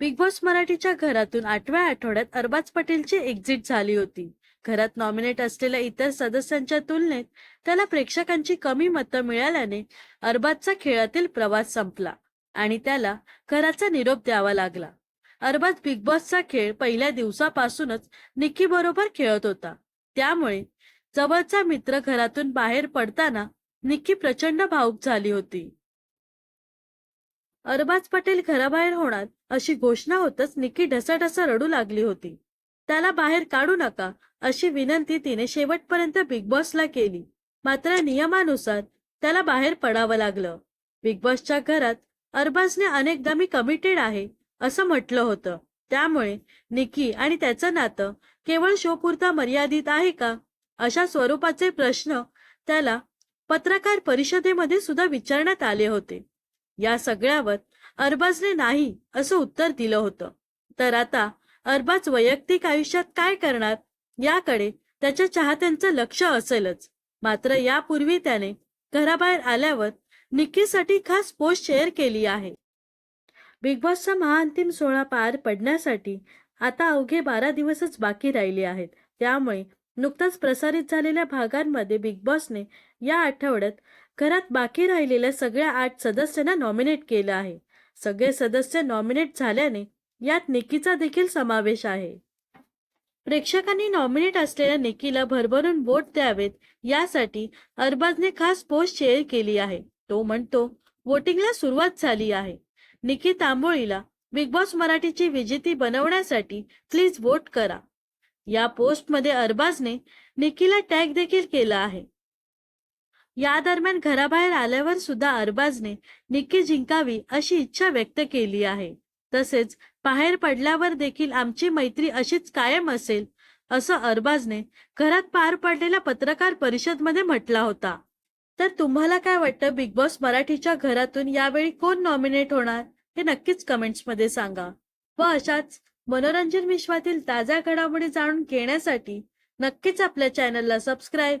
Big boss मराठीच्या घरातून आठव्या आठवड्यात अरबाज पटेलची एक्झिट झाली होती. घरात नॉमिनेट असलेल्या इतर सदस्यांच्या तुलनेत त्याला प्रेक्षकांची कमी मतं मिळाल्याने अरबाजचा खेळातील प्रवास संपला आणि त्याला घराचा निरोप द्यावा लागला. अरबाज बिग बॉसचा खेळ पहिल्या दिवसापासूनच निक्की बरोबर खेळत होता. त्यामुळे जवळचा मित्र घरातून बाहेर पडताना निक्की प्रचंड भावूक झाली होती. अरबाज पटेल घराबाहेर होणार अशी घोषणा होतच निकी ढसाढसा रडू लागली होती. त्याला बाहेर काढू नका अशी विनंती तिने शेवटपर्यंत बिग बॉसला केली. मात्र नियमानुसार त्याला बाहेर पडावं लागलं. बिग बॉसच्या घरात अरबाजने अनेकदा मी कमिटेड आहे असं म्हटलं होतं. त्यामुळे निकी आणि त्याचं नातं केवळ शोपुरता मर्यादित आहे का? अशा स्वरूपाचे प्रश्न त्याला पत्रकार परिषदेमध्ये सुद्धा विचारण्यात आले होते. या सगळ्यावर अरबाजने नाही असं उत्तर दिलं होतं. तर आता अरबाज वैयक्तिक आयुष्यात काय करणार? याकडे त्याच्या चाहत्यांचं लक्ष असेलच. मात्र यापूर्वी त्याने घराबाहेर आल्यावर निक्कीसाठी खास पोस्ट शेअर केली आहे. बिग बॉसचा महाअंतिम सोहळा पार पडण्यासाठी आता अवघे बारा दिवसच बाकी राहिले आहेत. त्यामुळे नुकताच प्रसारित झालेल्या भागांमध्ये बिग बॉसने या आठवड्यात घरात बाकी राहिलेल्या सगळ्या आठ सदस्यांना नॉमिनेट केलं आहे. सगळे सदस्य नॉमिनेट झाल्याने यात निकीचा देखील समावेश आहे. प्रेक्षकांनी नॉमिनेट असलेल्या निकीला भरभरून वोट द्यावेत यासाठी अरबाजने खास पोस्ट शेअर केली आहे. तो म्हणतो वोटिंगला सुरुवात झाली आहे. निकी तांबोळीला बिग बॉस मराठीची विजेती बनवण्यासाठी प्लीज वोट करा. या पोस्टमध्ये अरबाजने निकीला टॅग देखील केला आहे. या दरम्यान घराबाहेर आल्यावर सुद्धा अरबाजने निक्की जिंकावी अशी इच्छा व्यक्त केली आहे. तसेच बाहेर पडल्यावर देखील आमची मैत्री अशीच कायम असेल असं अरबाजने घरात पार पडलेल्या पत्रकार परिषदमध्ये म्हटला होता. तर तुम्हाला काय वाटतं बिग बॉस मराठीच्या घरातून यावेळी कोण नॉमिनेट होणार हे नक्कीच कमेंट्समध्ये सांगा. व अशाच मनोरंजन विश्वातील ताज्या घडामोडी जाणून घेण्यासाठी नक्कीच आपल्या चॅनलला सबस्क्राईब